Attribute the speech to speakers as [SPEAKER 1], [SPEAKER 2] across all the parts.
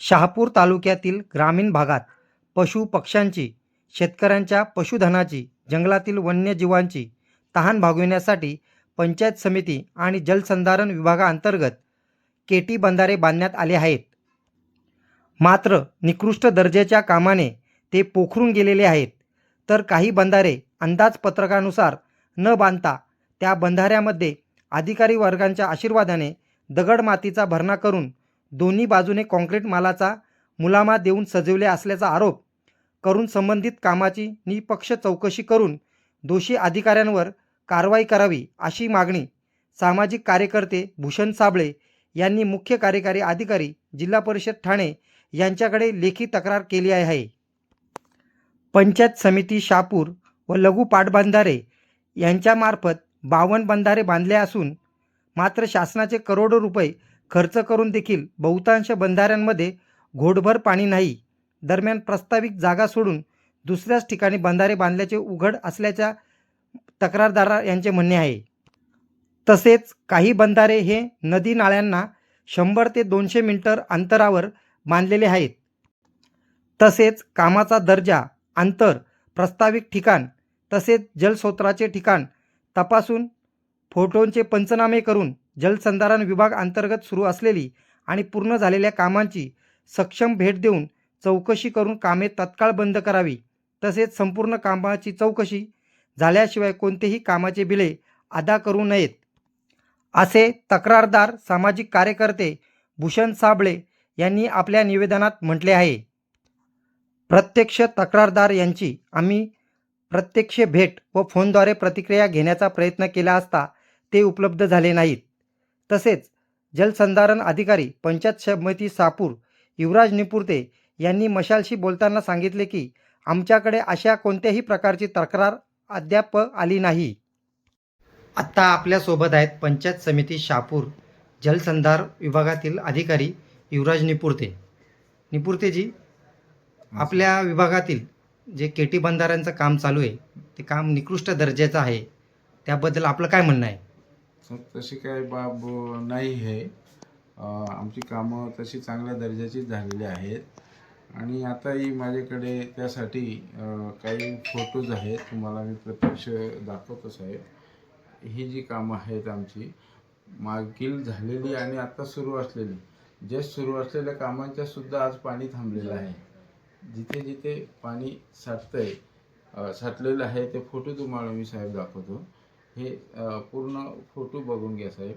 [SPEAKER 1] शहापूर तालुक्यातील ग्रामीण भागात पशु पक्ष्यांची शेतकऱ्यांच्या पशुधनाची जंगलातील वन्यजीवांची तहान भागविण्यासाठी पंचायत समिती आणि जलसंधारण विभागाअंतर्गत केटी बंधारे बांधण्यात आले आहेत. मात्र निकृष्ट दर्जाच्या कामाने ते पोखरून गेलेले आहेत. तर काही बंधारे अंदाजपत्रकानुसार न बांधता त्या बंधाऱ्यामध्ये अधिकारी वर्गांच्या आशीर्वादाने दगड मातीचा भरणा करून दोन्ही बाजूने काँक्रीट मालाचा मुलामा देऊन सजवले असल्याचा आरोप करून संबंधित कामाची निपक्ष चौकशी करून दोषी अधिकाऱ्यांवर कारवाई करावी अशी मागणी सामाजिक कार्यकर्ते भूषण साबळे यांनी मुख्य कार्यकारी अधिकारी जिल्हा परिषद ठाणे यांच्याकडे लेखी तक्रार केली आहे. पंचायत समिती शापूर व लघु पाटबंधारे यांच्यामार्फत बावन्न बंधारे बांधले असून मात्र शासनाचे करोडो रुपये खर्च करून देखील बहुतांश बंधाऱ्यांमध्ये घोटभर पाणी नाही. दरम्यान प्रस्तावित जागा सोडून दुसऱ्याच ठिकाणी बंधारे बांधल्याचे उघड असल्याच्या तक्रारदार यांचे म्हणणे आहे. तसेच काही बंधारे हे नदी नाळ्यांना शंभर ते दोनशे मीटर अंतरावर बांधलेले आहेत. तसेच कामाचा दर्जा अंतर प्रस्तावित ठिकाण तसेच जलस्रोताचे ठिकाण तपासून फोटोंचे पंचनामे करून जलसंधारण विभाग अंतर्गत सुरू असलेली आणि पूर्ण झालेल्या कामांची सक्षम भेट देऊन चौकशी करून कामे तत्काळ बंद करावी. तसेच संपूर्ण कामाची चौकशी झाल्याशिवाय कोणतेही कामाचे बिले अदा करू नयेत. असे तक्रारदार सामाजिक कार्यकर्ते भूषण साबळे यांनी आपल्या निवेदनात म्हटले आहे. प्रत्यक्ष तक्रारदार यांची आम्ही प्रत्यक्ष भेट व फोनद्वारे प्रतिक्रिया घेण्याचा प्रयत्न केला असता ते उपलब्ध झाले नाहीत. तसेच जलसंधारण अधिकारी पंचायत समिती सापूर युवराज निपुर्ते यांनी मशालशी बोलताना सांगितले की आमच्याकडे अशा कोणत्याही प्रकारची तक्रार अद्याप आली नाही. आत्ता आपल्यासोबत आहेत पंचायत समिती शापूर जलसंधार विभागातील अधिकारी युवराज निपुर्ते. निपुर्तेजी आपल्या विभागातील जे केटी बंधाऱ्यांचं काम चालू आहे ते काम निकृष्ट दर्जाचं आहे. त्याबद्दल आपलं काय म्हणणं आहे?
[SPEAKER 2] तर तशी काय बाब नाही आहे. आमची कामं तशी चांगल्या दर्जाची झालेली आहेत. आणि आताही माझ्याकडे त्यासाठी काही फोटोज आहेत. तुम्हाला मी प्रत्यक्ष दाखवतो साहेब ही जी कामं आहेत आमची मागील झालेली आणि आता सुरू असलेली जस्ट सुरू असलेल्या कामांच्या सुद्धा आज पाणी थांबलेलं आहे. जिथे जिथे पाणी साठतंय साठलेलं आहे ते फोटो तुम्हाला मी साहेब दाखवतो. हे पूर्ण फोटो बघून घ्या साहेब.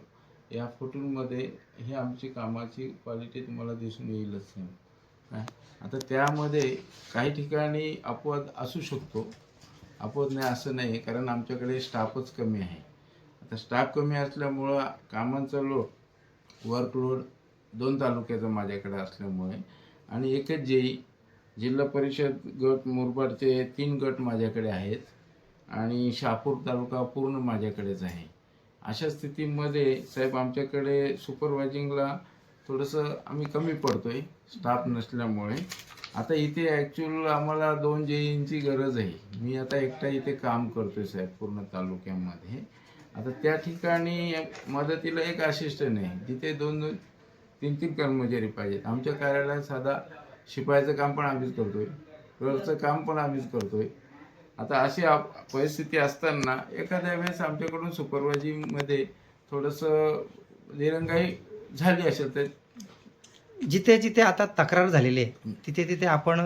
[SPEAKER 2] या फोटोंमध्ये हे आमची कामाची क्वालिटी तुम्हाला दिसून येईलच साहेब. आता त्यामध्ये काही ठिकाणी अपवाद असू शकतो. अपवाद नाही असं नाही कारण आमच्याकडे स्टाफच कमी आहे. आता स्टाफ कमी असल्यामुळं कामांचा लोड वर्कलोड दोन तालुक्याचा माझ्याकडे असल्यामुळे आणि एकच जेई जिल्हा परिषद गट मुरबाडचे तीन गट माझ्याकडे आहेत. आणि शहापूर तालुका पूर्ण माझ्याकडेच आहे. अशा स्थितीमध्ये साहेब आमच्याकडे सुपरवायझिंगला थोडंसं आम्ही कमी पडतोय स्टाफ नसल्यामुळे. आता इथे ॲक्च्युअल आम्हाला दोन जेईंची गरज आहे. मी आता एकटा इथे काम करतोय साहेब पूर्ण तालुक्यामध्ये. आता त्या ठिकाणी मदतीला एक असिस्टंट आहे जिथे दोन दोन तीन तीन कर्मचारी पाहिजेत. आमच्या कार्यालयात साधा शिपायाचं काम पण आम्हीच करतोय क्लर्कचं काम पण आम्हीच करतोय. आता अशी परिस्थिती असताना एखाद्या वेळेस आमच्याकडून सुपरवायझिंगमध्ये थोडंसं दिरंगाई झाली असेल तर?
[SPEAKER 1] जिथे जिथे आता तक्रार झालेली आहे तिथे तिथे आपण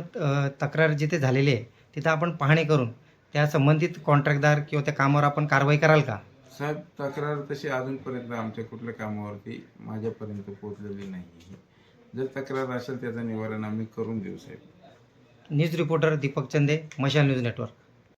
[SPEAKER 1] तक्रार जिथे झालेली आहे तिथे आपण पाहणी करून त्या संबंधित कॉन्ट्रॅक्टदार किंवा त्या कामावर आपण कारवाई कराल का?
[SPEAKER 2] साहेब तक्रार तशी अजूनपर्यंत आमच्या कुठल्या कामावरती माझ्यापर्यंत पोहोचलेली नाही जर तक्रार असेल त्याचं निवारण आम्ही करून देऊ साहेब.
[SPEAKER 1] न्यूज रिपोर्टर दीपक चंदे मशाल न्यूज नेटवर्क.